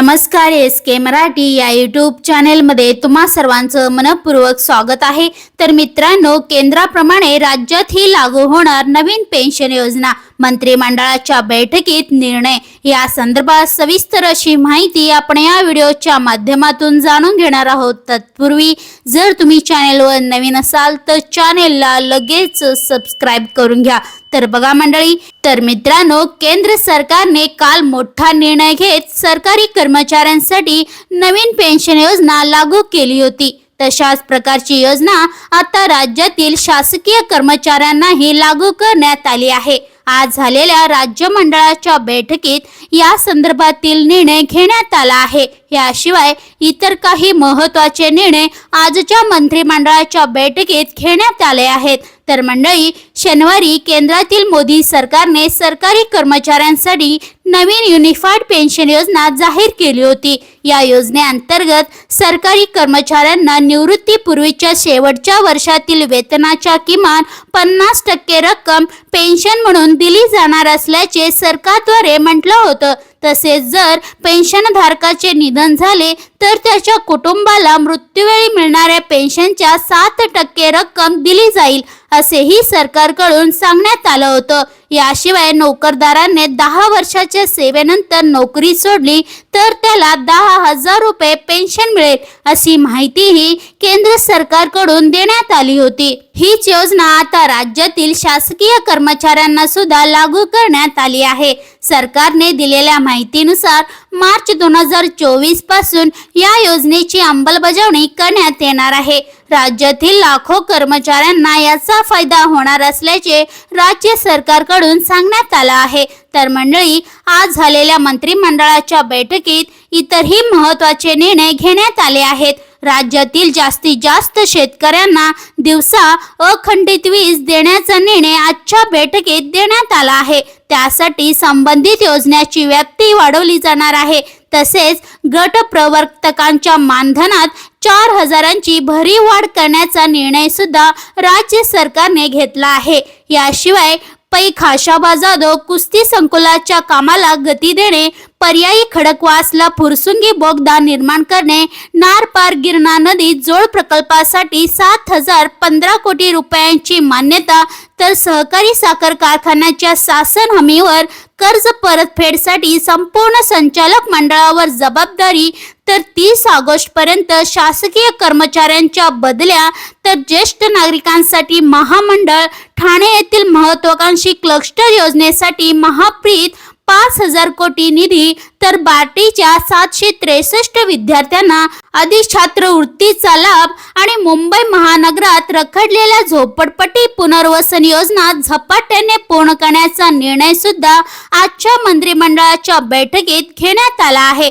नमस्कार एस के मराठी या यूट्यूब चॅनेलमध्ये तुम्हा सर्वांचं मनपूर्वक स्वागत आहे. तर मित्रांनो केंद्राप्रमाणे राज्यातही लागू होणार नवीन पेन्शन योजना. मंत्रिमंडळाच्या बैठकीत निर्णय. या संदर्भात सविस्तर अशी माहिती आपण या व्हिडिओच्या माध्यमातून जाणून घेणार आहोत. तत्पूर्वी जर तुम्ही चॅनेलवर नवीन असाल तर चॅनेलला लगेच सबस्क्राईब करून घ्या. तर बघा मंडळी तर मित्रांनो केंद्र सरकारने काल मोठा निर्णय घेत सरकारी कर्मचाऱ्यांसाठी नवीन पेन्शन योजना लागू केली होती. तशाच प्रकारची योजना आता राज्यातील शासकीय कर्मचाऱ्यांनाही लागू करण्यात आली आहे. आज झालेल्या राज्य मंडळाच्या बैठकीत या संदर्भातील निर्णय घेण्यात आला आहे. याशिवाय इतर काही महत्त्वाचे निर्णय आजच्या मंत्रिमंडळाच्या बैठकीत घेण्यात आले आहेत. तर मंडळी शनिवारी केंद्रातील मोदी सरकारने सरकारी कर्मचाऱ्यांसाठी नवीन युनिफाईड पेन्शन योजना जाहीर केली होती. या योजनेअंतर्गत सरकारी कर्मचाऱ्यांना निवृत्तीपूर्वीच्या शेवटच्या वर्षातील वेतनाच्या किमान पन्नास टक्के रक्कम पेन्शन म्हणून दिली जाणार असल्याचे सरकारद्वारे म्हटलं होतं. तसेच जर पेन्शनधारकाचे निधन झाले तर त्याच्या कुटुंबाला मृत्यूवेळी मिळणाऱ्या पेन्शनच्या सात टक्के रक्कम दिली जाईल असेही सरकारकडून सांगण्यात आलं होतं. याशिवाय नोकरदाराने दहा वर्षाच्या सेवेनंतर नोकरी सोडली तर त्याला दहा हजार रुपये पेन्शन मिळेल अशी माहितीही केंद्र सरकारकडून देण्यात आली होती. हीच योजना आता राज्यातील शासकीय कर्मचाऱ्यांना सुद्धा लागू करण्यात आली आहे. सरकारने दिलेल्या माहितीनुसार मार्च दोन हजार चोवीसपासून या योजनेची अंमलबजावणी करण्यात येणार आहे. राज्यातील लाखो कर्मचाऱ्यांना याचा फायदा होणार असल्याचे राज्य सरकारकडून सांगण्यात आलं आहे. तर मंडळी आज झालेल्या मंत्रिमंडळाच्या बैठकीत इतरही महत्त्वाचे निर्णय घेण्यात आले आहेत. राज्यातील जास्तीत जास्त शेतकऱ्यांना दिवसा अखंडित वीज देण्याचा निर्णय आजच्या बैठकीत देण्यात आला आहे. त्यासाठी संबंधित योजनेची व्याप्ती वाढवली जाणार आहे. तसेच गट प्रवर्तकांच्या मानधनात चार हजारांची भरीव वाढ करण्याचा निर्णय सुद्धा राज्य सरकारने घेतला आहे. याशिवाय पै खाशाबा जाधव कुस्ती संकुलाच्या कामाला गती देणे पर्यायी खडकवासला फुरसुंगी बोगदा निर्माण करणे नार पार गिरणा नदी जोड प्रकल्पासाठी सात हजार पंधरा कोटी रुपयांची मान्यता तर सहकारी साखर कारखान्याच्या शासन हमीवर कर्ज परतफेडसाठी संपूर्ण संचालक मंडळावर जबाबदारी तर तीस ऑगस्ट पर्यंत शासकीय कर्मचाऱ्यांच्या बदल्या तर ज्येष्ठ नागरिकांसाठी महामंडळ ठाणे येथील महत्वाकांक्षी क्लस्टर योजनेसाठी महाप्रीत पाच हजार कोटी निधी तर बार्टीच्या सातशे त्रेसष्ट विद्यार्थ्यांना आधी छात्रवृत्तीचा लाभ आणि मुंबई महानगरात रखडलेल्या झोपडपट्टी पुनर्वसन योजना झपाट्याने पूर्ण करण्याचा निर्णय सुद्धा आजच्या मंत्रिमंडळाच्या बैठकीत घेण्यात आला आहे.